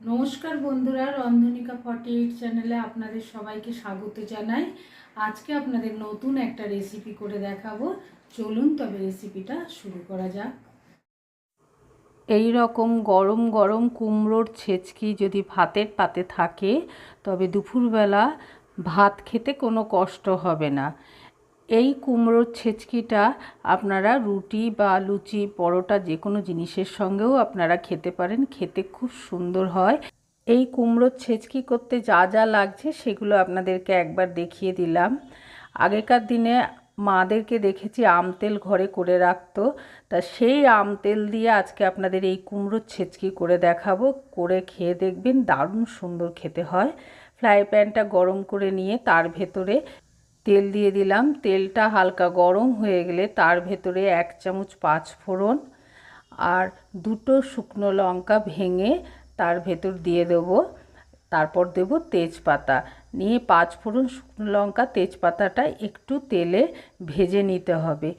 নমস্কার বন্ধুরা, রন্ধনিকা forty eight চ্যানেলে আপনাদের সবাইকে স্বাগত জানাই। আজকে আপনাদের নতুন একটা রেসিপি করে দেখাবো। চলুন তবে রেসিপিটা শুরু করা যাক। এই রকম গরম গরম কুমড়োর ছেচকি যদি ভাতের পাতে থাকে, তবে দুপুরবেলা ভাত খেতে কোনো কষ্ট হবে না। এই কুমড়োর ছেচকিটা আপনারা রুটি বা লুচি, পরোটা যে কোনো জিনিসের সঙ্গেও আপনারা খেতে পারেন, খেতে খুব সুন্দর হয়। এই কুমড়োর ছেচকি করতে যা যা লাগছে সেগুলো আপনাদেরকে একবার দেখিয়ে দিলাম। আগেকার দিনে মাদেরকে দেখেছি আম তেল ঘরে করে রাখতো, তা সেই আম তেল দিয়ে আজকে আপনাদের এই কুমড়োর ছেচকি করে দেখাবো। করে খেয়ে দেখবেন, দারুণ সুন্দর খেতে হয়। ফ্রাই প্যানটা গরম করে নিয়ে তার ভেতরে তেল দিয়ে দিলাম। তেলটা হালকা গরম হয়ে গেলে তার ভেতরে এক চামচ পাঁচ ফোড়ন আর দুটো শুকনো লঙ্কা ভেঙে তার ভেতর দিয়ে দেবো। তারপর দেব তেজপাতা। নিয়ে পাঁচ ফোড়ন শুকনো লঙ্কা, তেজপাতাটা একটু তেলে ভেজে নিতে হবে।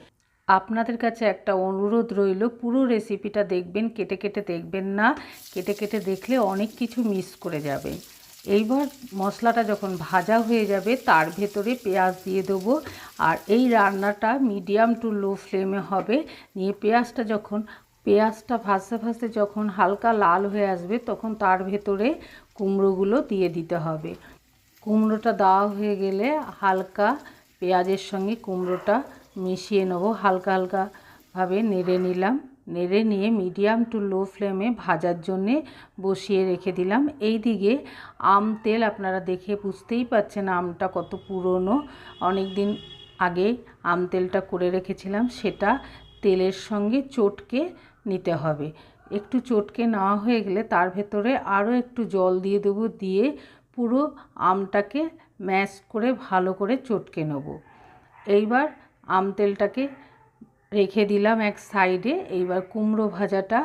আপনাদের কাছে একটা অনুরোধ রইল, পুরো রেসিপিটা দেখবেন, কেটে কেটে দেখবেন না। কেটে কেটে দেখলে অনেক কিছু মিস করে যাবেন এইবার মশলাটা যখন ভাজা হয়ে যাবে, তার ভেতরে পেঁয়াজ দিয়ে দেবো। আর এই রান্নাটা মিডিয়াম টু লো ফ্লেমে হবে। নিয়ে পেঁয়াজটা যখন, পেঁয়াজটা ভাজতে ভাজতে যখন হালকা লাল হয়ে আসবে, তখন তার ভেতরে কুমড়োগুলো দিয়ে দিতে হবে। কুমড়োটা দেওয়া হয়ে গেলে হালকা পেঁয়াজের সঙ্গে কুমড়োটা মিশিয়ে নেব। হালকা হালকাভাবে নেড়ে নিলাম। নেড়ে নিয়ে মিডিয়াম টু লো ফ্লেমে ভাজার জন্যে বসিয়ে রেখে দিলাম। এই দিকে আম তেল আপনারা দেখে বুঝতেই পাচ্ছেন আমটা কত পুরনো। অনেক দিন আগে আম তেলটা করে রেখেছিলাম, সেটা তেলের সঙ্গে চটকে নিতে হবে। একটু চটকে নেওয়া হয়ে গেলে তার ভেতরে আরও একটু জল দিয়ে দেবো, দিয়ে পুরো আমটাকে ম্যাশ করে ভালো করে চটকে নেব। এইবার আম তেলটাকে রেখে দিলাম এক সাইডে। এইবার কুমড়ো ভাজাটা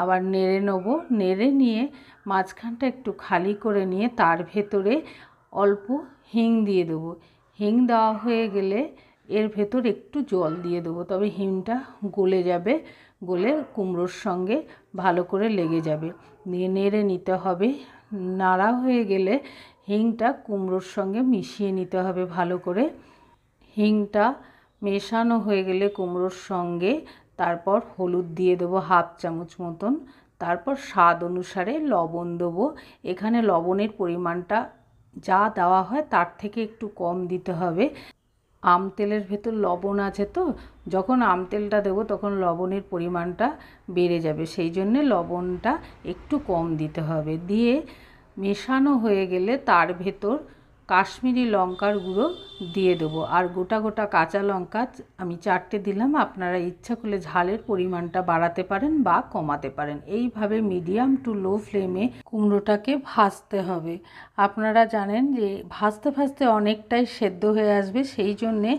আবার নেড়ে নেব। নেড়ে নিয়ে মাঝখানটা একটু খালি করে নিয়ে তার ভেতরে অল্প হিং দিয়ে দেবো। হিং দেওয়া হয়ে গেলে এর ভেতর একটু জল দিয়ে দেবো। তবে হিংটা গলে যাবে, গলে কুমড়োর সঙ্গে ভালো করে লেগে যাবে। নিয়ে নেড়ে নিতে হবে। নাড়া হয়ে গেলে হিংটা কুমড়োর সঙ্গে মিশিয়ে নিতে হবে ভালো করে। হিংটা মেশানো হয়ে গেলে কুমড়োর সঙ্গে তারপর হলুদ দিয়ে দেবো হাফ চামচ মতন। তারপর স্বাদ অনুসারে লবণ দেবো। এখানে লবণের পরিমাণটা যা দেওয়া হয় তার থেকে একটু কম দিতে হবে। আম তেলের ভেতর লবণ আছে তো, যখন আম তেলটা দেবো তখন লবণের পরিমাণটা বেড়ে যাবে। সেই জন্যে লবণটা একটু কম দিতে হবে। দিয়ে মেশানো হয়ে গেলে তার ভেতর কাশ্মীরি লঙ্কার গুঁড়ো দিয়ে দেবো। আর গোটা গোটা কাঁচা লঙ্কা আমি চারটে দিলাম। আপনারা ইচ্ছা করলে ঝালের পরিমাণটা বাড়াতে পারেন বা কমাতে পারেন। এইভাবে মিডিয়াম টু লো ফ্লেমে কুমড়োটাকে ভাজতে হবে। আপনারা জানেন যে ভাজতে ভাজতে অনেকটাই সেদ্ধ হয়ে আসবে। সেই জন্যে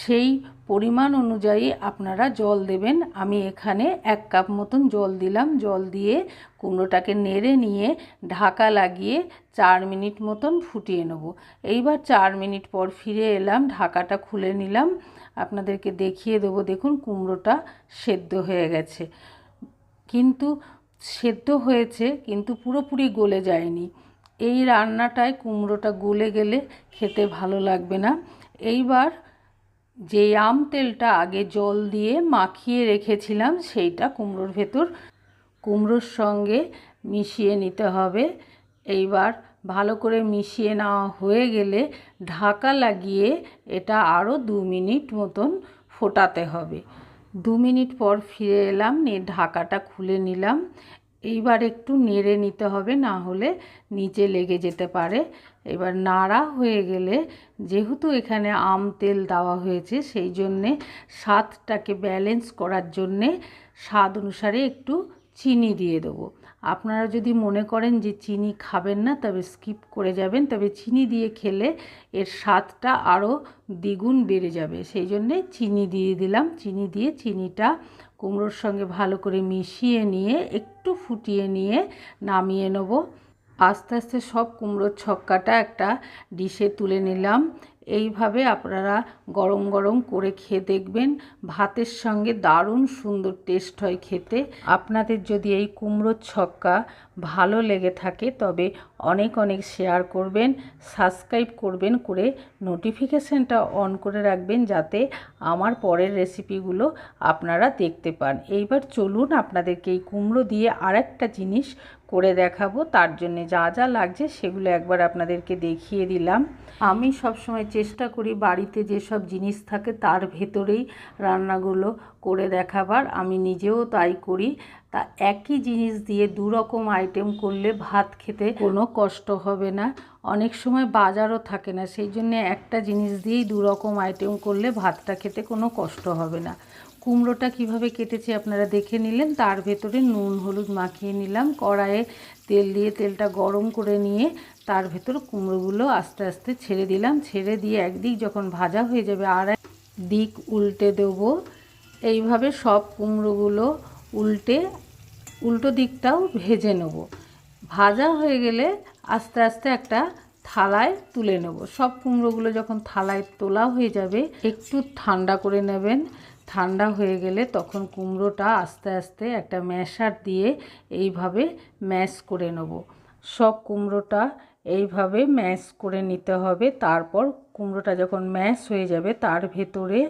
সেই পরিমাণ অনুযায়ী আপনারা জল দেবেন। আমি এখানে এক কাপ মতন জল দিলাম। জল দিয়ে কুমড়োটাকে নেড়ে নিয়ে ঢাকা লাগিয়ে চার মিনিট মতন ফুটিয়ে নেব। এইবার চার মিনিট পর ফিরে এলাম, ঢাকাটা খুলে নিলাম। আপনাদেরকে দেখিয়ে দেবো, দেখুন কুমড়োটা সেদ্ধ হয়ে গেছে। কিন্তু সেদ্ধ হয়েছে, কিন্তু পুরোপুরি গলে যায়নি। এই রান্নাটায় কুমড়োটা গলে গেলে খেতে ভালো লাগবে না। এইবার যে আম তেলটা আগে জল দিয়ে মাখিয়ে রেখেছিলাম, সেইটা কুমড়োর ভেতর কুমড়োর সঙ্গে মিশিয়ে নিতে হবে। এইবার ভালো করে মিশিয়ে নেওয়া হয়ে গেলে ঢাকা লাগিয়ে এটা আরও দু মিনিট মতন ফোটাতে হবে। দু মিনিট পর ফিরে এলাম, নিয়ে ঢাকাটা খুলে নিলাম। এইবার একটু নেড়ে নিতে হবে, না হলে নিচে লেগে যেতে পারে। এবার নাড়া হয়ে গেলে যেহেতু এখানে আম তেল দেওয়া হয়েছে, সেই জন্যে স্বাদটাকে ব্যালেন্স করার জন্যে স্বাদ অনুসারে একটু চিনি দিয়ে দেবো। আপনারা যদি মনে করেন যে চিনি খাবেন না, তবে স্কিপ করে যাবেন, তবে চিনি দিয়ে খেলে এর স্বাদটা আরও দ্বিগুণ বেড়ে যাবে। সেই জন্যে চিনি দিয়ে দিলাম। চিনি দিয়ে চিনিটা কুমড়োর সঙ্গে ভালো করে মিশিয়ে নিয়ে, একটু ফুটিয়ে নিয়ে নামিয়ে নেব। আস্তে আস্তে সব কুমড়োর ছক্কাটা একটা ডিশে তুলে নিলাম। এইভাবে আপনারা গরম গরম করে খেয়ে দেখবেন। ভাতের সঙ্গে দারুণ সুন্দর টেস্ট হয় খেতে। আপনাদের যদি এই কুমড়োর ছক্কা ভালো লেগে থাকে, তবে অনেক অনেক শেয়ার করবেন সাবস্ক্রাইব করবেন করে নোটিফিকেশানটা অন করে রাখবেন যাতে আমার পরের রেসিপিগুলো আপনারা দেখতে পান। এইবার চলুন আপনাদেরকে এই কুমড়ো দিয়ে আরেকটা জিনিস করে দেখাবো। তার জন্য যা যা লাগছে সেগুলো একবার আপনাদেরকে দেখিয়ে দিলাম। আমি সবসময় চেষ্টা করি বাড়িতে যেসব জিনিস থাকে তার ভেতরেই রান্নাগুলো করে দেখাবার, আমি নিজেও তাই করি। তা একই জিনিস দিয়ে দু রকম আইটেম করলে ভাত খেতে কোনো কষ্ট হবে না। অনেক সময় বাজারও থাকে না, সেই জন্য একটা জিনিস দিয়েই দু রকম আইটেম করলে ভাতটা খেতে কোনো কষ্ট হবে না। কুমড়োটা কীভাবে কেটেছি আপনারা দেখে নিলেন, তার ভেতরে নুন, হলুদ মাখিয়ে নিলাম, কড়াইয়ে তেল দিয়ে তেলটা গরম করে নিয়ে তার ভেতর কুমড়োগুলো আস্তে আস্তে ছেড়ে দিলাম। ছেড়ে দিয়ে একদিক যখন ভাজা হয়ে যাবে, আর দিক উল্টে দেবো। এইভাবে সব কুমড়োগুলো উল্টে, উল্টো দিকটাও ভেজে নেব। ভাজা হয়ে গেলে আস্তে আস্তে একটা থালায় তুলে নেব। সব কুমড়োগুলো যখন থালায় তোলা হয়ে যাবে, একটু ঠান্ডা করে নেবেন। ঠান্ডা হয়ে গেলে তখন কুমড়োটা আস্তে আস্তে একটা ম্যাশার দিয়ে এইভাবে ম্যাশ করে নেব। সব কুমড়োটা এইভাবে ম্যাশ করে নিতে হবে। তারপর কুমড়োটা যখন ম্যাশ হয়ে যাবে, তার ভেতরে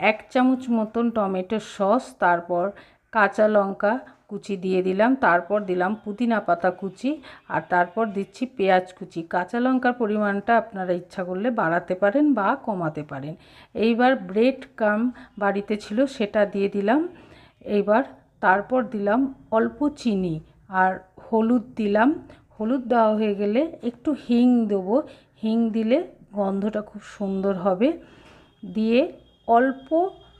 এক চামচ মতন টমেটো সস, তারপর কাঁচা লঙ্কা কুচি দিয়ে দিলাম, তারপর দিলাম পুদিনা পাতা কুচি, আর তারপর দিচ্ছি পেঁয়াজ কুচি। কাঁচা লঙ্কার পরিমাণটা আপনারা ইচ্ছা করলে বাড়াতে পারেন বা কমাতে পারেন। এইবার ব্রেড কাম বাড়িতে ছিল, সেটা দিয়ে দিলাম। এইবার তারপর দিলাম অল্প চিনি আর হলুদ দিলাম। হলুদ দেওয়া হয়ে গেলে একটু হিং দেবো। হিং দিলে গন্ধটা খুব সুন্দর হবে। দিয়ে অল্প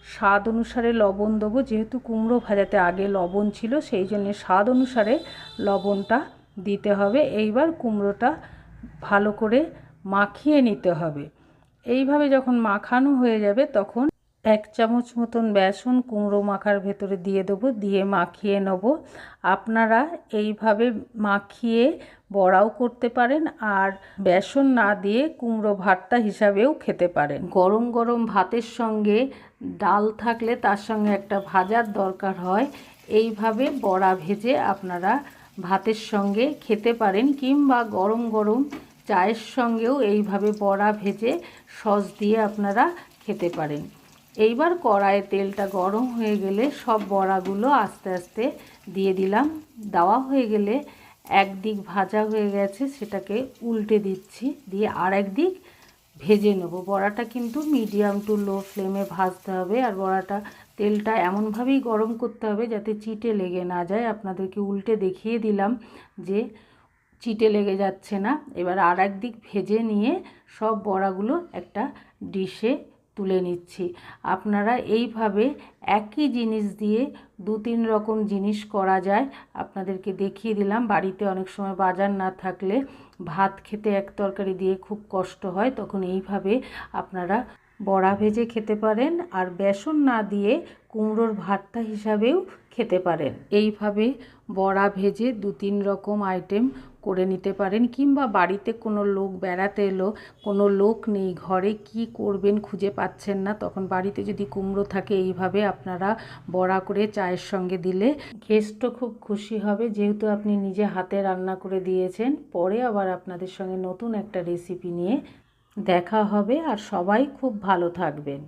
স্বাদ অনুসারে লবণ দেবো। যেহেতু কুমড়ো ভাজাতে আগে লবণ ছিল, সেই জন্য স্বাদ অনুসারে লবণটা দিতে হবে। এইবার কুমড়োটা ভালো করে মাখিয়ে নিতে হবে। এইভাবে যখন মাখানো হয়ে যাবে, তখন এক চামচ মতন বেসন কুমড়ো মাখার ভেতরে দিয়ে দেবো, দিয়ে মাখিয়ে নেব। আপনারা এইভাবে মাখিয়ে বড়াও করতে পারেন আর বেসন না দিয়ে কুমড়ো ভাতটা হিসাবেও খেতে পারেন। গরম গরম ভাতের সঙ্গে ডাল থাকলে তার সঙ্গে একটা ভাজার দরকার হয়। এইভাবে বড়া ভেজে আপনারা ভাতের সঙ্গে খেতে পারেন কিংবা গরম গরম চায়ের সঙ্গেও এইভাবে বড়া ভেজে সস দিয়ে আপনারা খেতে পারেন। এইবার কড়াইয়ে তেলটা গরম হয়ে গেলে সব বড়াগুলো আস্তে আস্তে দিয়ে দিলাম। দেওয়া হয়ে গেলে একদিক ভাজা হয়ে গেছে, সেটাকে উল্টে দিচ্ছি। দিয়ে আর একদিক ভেজে নেব। বড়াটা কিন্তু মিডিয়াম টু লো ফ্লেমে ভাজতে হবে আর বড়াটা তেলটা এমনভাবেই গরম করতে হবে যাতে চিটে লেগে না যায়। আপনাদেরকে উল্টে দেখিয়ে দিলাম যে চিটে লেগে যাচ্ছে না। এবার আর একদিক ভেজে নিয়ে সব বড়াগুলো একটা ডিশে তুলে নিচ্ছি। আপনারা এইভাবে একই জিনিস দিয়ে দু তিন রকম জিনিস করা যায়। আপনাদেরকে দেখিয়ে দিলাম, বাড়িতে অনেক সময় বাজার না থাকলে ভাত খেতে এক তরকারি দিয়ে খুব কষ্ট হয়। তখন এইভাবে আপনারা বড়া ভেজে খেতে পারেন আর বেসন না দিয়ে কুমড়োর ভর্তা হিসাবেও খেতে পারেন। এইভাবে বড়া ভেজে দু তিন রকম আইটেম করে নিতে পারেন কিংবা বাড়িতে কোনো লোক বেড়াতে এলো, কোনো লোক নেই, ঘরে কি করবেন খুঁজে পাচ্ছেন না, তখন বাড়িতে যদি কুমড়ো থাকে এইভাবে আপনারা বড়া করে চায়ের সঙ্গে দিলে গেস্টও খুব খুশি হবে। যেহেতু আপনি নিজে হাতে রান্না করে দিয়েছেন, পরে আবার আপনাদের সঙ্গে নতুন একটা রেসিপি নিয়ে দেখা হবে। আর সবাই খুব ভালো থাকবেন।